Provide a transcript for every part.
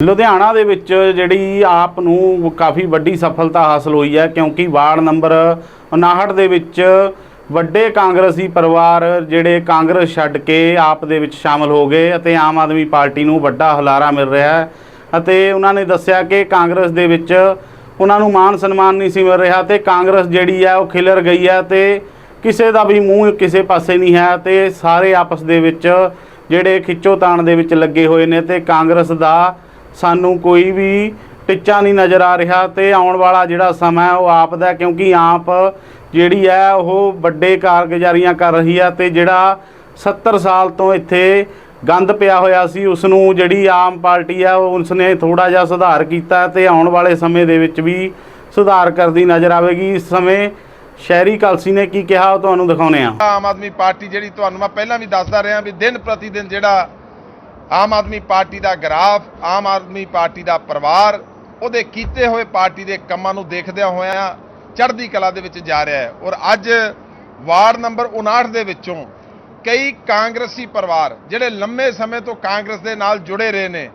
ਲੁਧਿਆਣਾ ਦੇ ਵਿੱਚ ਜਿਹੜੀ ਆਪ ਨੂੰ ਕਾਫੀ ਵੱਡੀ ਸਫਲਤਾ ਹਾਸਲ ਹੋਈ ਹੈ, ਕਿਉਂਕਿ ਵਾਰਡ ਨੰਬਰ 59 ਦੇ ਵਿੱਚ ਵੱਡੇ ਕਾਂਗਰਸੀ ਪਰਿਵਾਰ ਜਿਹੜੇ ਕਾਂਗਰਸ ਛੱਡ ਕੇ ਆਪ ਦੇ ਵਿੱਚ ਸ਼ਾਮਲ ਹੋ ਗਏ ਅਤੇ ਆਮ ਆਦਮੀ ਪਾਰਟੀ ਨੂੰ ਵੱਡਾ ਹੁਲਾਰਾ ਮਿਲ ਰਿਹਾ ਹੈ ਅਤੇ ਉਹਨਾਂ ਨੇ ਦੱਸਿਆ ਕਿ ਕਾਂਗਰਸ ਦੇ ਵਿੱਚ ਉਹਨਾਂ ਨੂੰ ਮਾਨ ਸਨਮਾਨ ਨਹੀਂ ਸੀ ਮਿਲ ਰਿਹਾ ਤੇ ਕਾਂਗਰਸ ਜਿਹੜੀ ਹੈ ਉਹ ਖਿਲਰ ਗਈ ਹੈ ਤੇ ਕਿਸੇ ਦਾ ਵੀ ਮੂੰਹ ਕਿਸੇ ਪਾਸੇ ਨਹੀਂ ਹੈ ਤੇ ਸਾਰੇ ਆਪਸ ਦੇ ਵਿੱਚ ਜਿਹੜੇ ਖਿੱਚੋਤਾਣ ਦੇ ਵਿੱਚ ਲੱਗੇ ਹੋਏ ਨੇ ਤੇ ਕਾਂਗਰਸ ਦਾ ਸਾਨੂੰ ਕੋਈ ਵੀ ਟਿੱਚਾ ਨਹੀਂ ਨਜ਼ਰ ਆ ਰਿਹਾ ਤੇ ਆਉਣ ਵਾਲਾ ਜਿਹੜਾ ਸਮਾਂ ਉਹ ਆਪ ਦਾ, ਕਿਉਂਕਿ ਆਪ ਜਿਹੜੀ ਹੈ ਉਹ ਵੱਡੇ ਕਾਰਗੁਜ਼ਾਰੀਆਂ ਕਰ ਰਹੀ ਆ ਤੇ ਜਿਹੜਾ 70 ਸਾਲ ਤੋਂ ਇੱਥੇ ਗੰਦ ਪਿਆ ਹੋਇਆ ਸੀ ਉਸ ਨੂੰ ਜਿਹੜੀ ਆਮ ਪਾਰਟੀ ਆ ਉਹ ਉਸਨੇ ਥੋੜਾ ਜਿਹਾ ਸੁਧਾਰ ਕੀਤਾ ਤੇ ਆਉਣ ਵਾਲੇ ਸਮੇਂ ਦੇ ਵਿੱਚ ਵੀ ਸੁਧਾਰ ਕਰਦੀ ਨਜ਼ਰ ਆਵੇਗੀ। ਇਸ ਸਮੇਂ ਸ਼ਹਿਰੀ ਕਲਸੀ ਨੇ ਕੀ ਕਿਹਾ ਉਹ ਤੁਹਾਨੂੰ ਦਿਖਾਉਨੇ ਆ ਆਮ ਆਦਮੀ ਪਾਰਟੀ ਜਿਹੜੀ, ਤੁਹਾਨੂੰ ਮੈਂ ਪਹਿਲਾਂ ਵੀ ਦੱਸਦਾ ਰਿਹਾ ਵੀ ਦਿਨ ਪ੍ਰਤੀ ਦਿਨ ਜਿਹੜਾ ਆਮ ਆਦਮੀ ਪਾਰਟੀ ਦਾ ਗ੍ਰਾਫ, ਆਮ ਆਦਮੀ ਪਾਰਟੀ ਦਾ ਪਰਿਵਾਰ, ਉਹਦੇ ਕੀਤੇ ਹੋਏ ਪਾਰਟੀ ਦੇ ਕੰਮਾਂ ਨੂੰ ਦੇਖਦਿਆਂ ਹੋਇਆਂ ਚੜ੍ਹਦੀ ਕਲਾ ਦੇ ਵਿੱਚ ਜਾ ਰਿਹਾ ਹੈ। ਔਰ ਅੱਜ ਵਾਰਡ ਨੰਬਰ 59 ਦੇ ਵਿੱਚੋਂ ਕਈ ਕਾਂਗਰਸੀ ਪਰਿਵਾਰ ਜਿਹੜੇ ਲੰਮੇ ਸਮੇਂ ਤੋਂ ਕਾਂਗਰਸ ਦੇ ਨਾਲ ਜੁੜੇ ਰਹੇ ਨੇ,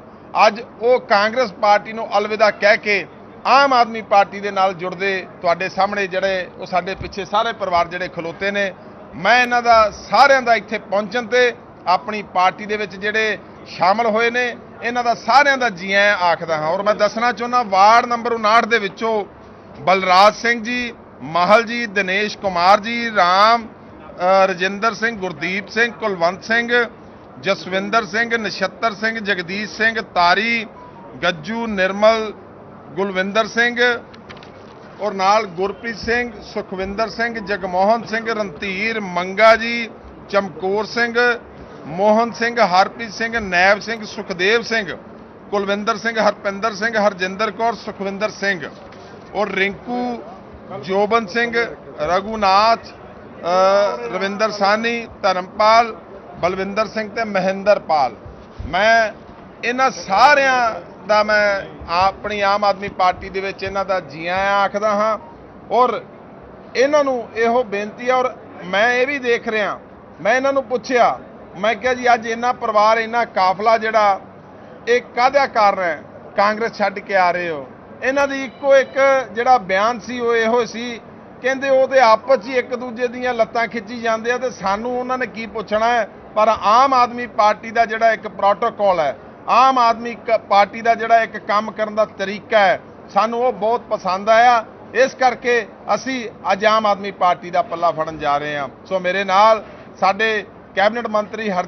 ਅੱਜ ਉਹ ਕਾਂਗਰਸ ਪਾਰਟੀ ਨੂੰ ਅਲਵਿਦਾ ਕਹਿ ਕੇ ਆਮ ਆਦਮੀ ਪਾਰਟੀ ਦੇ ਨਾਲ ਜੁੜਦੇ ਤੁਹਾਡੇ ਸਾਹਮਣੇ ਜਿਹੜੇ ਉਹ ਸਾਡੇ ਪਿੱਛੇ ਸਾਰੇ ਪਰਿਵਾਰ ਜਿਹੜੇ ਖਲੋਤੇ ਨੇ, ਮੈਂ ਇਹਨਾਂ ਦਾ ਸਾਰਿਆਂ ਦਾ ਇੱਥੇ ਪਹੁੰਚਣ ਤੇ ਆਪਣੀ ਪਾਰਟੀ ਦੇ ਵਿੱਚ ਜਿਹੜੇ ਸ਼ਾਮਲ ਹੋਏ ਨੇ। ਇਹਨਾਂ ਦਾ ਸਾਰਿਆਂ ਦਾ ਜੀ ਆਇਆਂ ਆਖਦਾ ਹਾਂ। ਔਰ ਮੈਂ ਦੱਸਣਾ ਚਾਹੁੰਦਾ, ਵਾਰਡ ਨੰਬਰ 59 ਦੇ ਵਿੱਚੋਂ ਬਲਰਾਜ ਸਿੰਘ ਜੀ, ਮਾਹਲ ਜੀ, ਦਿਨੇਸ਼ ਕੁਮਾਰ ਜੀ, ਰਾਮ ਰਜਿੰਦਰ ਸਿੰਘ, ਗੁਰਦੀਪ ਸਿੰਘ, ਕੁਲਵੰਤ ਸਿੰਘ, ਜਸਵਿੰਦਰ ਸਿੰਘ, ਨਛੱਤਰ ਸਿੰਘ, ਜਗਦੀਸ਼ ਸਿੰਘ, ਤਾਰੀ, ਗੱਜੂ, ਨਿਰਮਲ, ਗੁਲਵਿੰਦਰ ਸਿੰਘ ਔਰ ਨਾਲ ਗੁਰਪ੍ਰੀਤ ਸਿੰਘ, ਸੁਖਵਿੰਦਰ ਸਿੰਘ, ਜਗਮੋਹਨ ਸਿੰਘ, ਰਣਧੀਰ, ਮੰਗਾ ਜੀ, ਚਮਕੌਰ ਸਿੰਘ ਮੋਹਨ ਸਿੰਘ, ਹਰਪ੍ਰੀਤ ਸਿੰਘ, ਨੈਬ ਸਿੰਘ, ਸੁਖਦੇਵ ਸਿੰਘ, ਕੁਲਵਿੰਦਰ ਸਿੰਘ, ਹਰਪਿੰਦਰ ਸਿੰਘ, ਹਰਜਿੰਦਰ ਕੌਰ, ਸੁਖਵਿੰਦਰ ਸਿੰਘ ਔਰ ਰਿੰਕੂ ਜੋਬਨ ਸਿੰਘ, ਰਘੂਨਾਥ ਰਵਿੰਦਰ ਸਾਨੀ ਧਰਮਪਾਲ, ਬਲਵਿੰਦਰ ਸਿੰਘ ਤੇ ਮਹਿੰਦਰਪਾਲ ਮੈਂ ਇਹਨਾਂ ਸਾਰਿਆਂ ਦਾ ਮੈਂ ਆਪਣੀ ਆਮ ਆਦਮੀ ਪਾਰਟੀ ਦੇ ਵਿੱਚ ਇਹਨਾਂ ਦਾ ਜੀ ਆਇਆਂ ਆਖਦਾ ਹਾਂ ਔਰ ਇਹਨਾਂ ਨੂੰ ਇਹੋ ਬੇਨਤੀ ਹੈ ਔਰ ਮੈਂ ਇਹ ਵੀ ਦੇਖ ਰਿਹਾ, ਮੈਂ ਇਹਨਾਂ ਨੂੰ ਪੁੱਛਿਆ ਮੈਂ ਕਿਹਾ ਜੀ, ਅੱਜ ਇਹਨਾਂ ਪਰਿਵਾਰ, ਇੰਨਾ ਕਾਫਲਾ ਜਿਹੜਾ, ਇਹ ਕਾਹਦਾ ਕਾਰਨ ਹੈ? ਕਾਂਗਰਸ ਛੱਡ ਕੇ ਆ ਰਹੇ ਹੋ। ਇਹਨਾਂ ਦੀ ਇੱਕੋ ਇੱਕ ਜਿਹੜਾ ਬਿਆਨ ਸੀ, ਉਹ ਇਹੋ ਸੀ, ਕਹਿੰਦੇ ਉਹ ਤੇ ਆਪਸ 'ਚ ਹੀ ਇੱਕ ਦੂਜੇ ਦੀਆਂ ਲੱਤਾਂ ਖਿੱਚੀ ਜਾਂਦੇ ਆ ਤੇ ਸਾਨੂੰ ਉਹਨਾਂ ਨੇ ਕੀ ਪੁੱਛਣਾ ਹੈ? ਪਰ ਆਮ ਆਦਮੀ ਪਾਰਟੀ ਦਾ ਜਿਹੜਾ ਇੱਕ ਪ੍ਰੋਟੋਕੋਲ ਹੈ, ਆਮ ਆਦਮੀ ਕ- ਪਾਰਟੀ ਦਾ ਜਿਹੜਾ ਇੱਕ ਕੰਮ ਕਰਨ ਦਾ ਤਰੀਕਾ ਹੈ, ਸਾਨੂੰ ਉਹ ਬਹੁਤ ਪਸੰਦ ਆਇਆ। ਇਸ ਕਰਕੇ ਅਸੀਂ ਅੱਜ ਆਮ ਆਦਮੀ ਪਾਰਟੀ ਦਾ ਪੱਲਾ ਫੜਨ ਜਾ ਰਹੇ ਹਾਂ। ਸੋ ਮੇਰੇ ਨਾਲ ਸਾਡੇ ਕੈਬਨਿਟ ਮੰਤਰੀ ਹਰ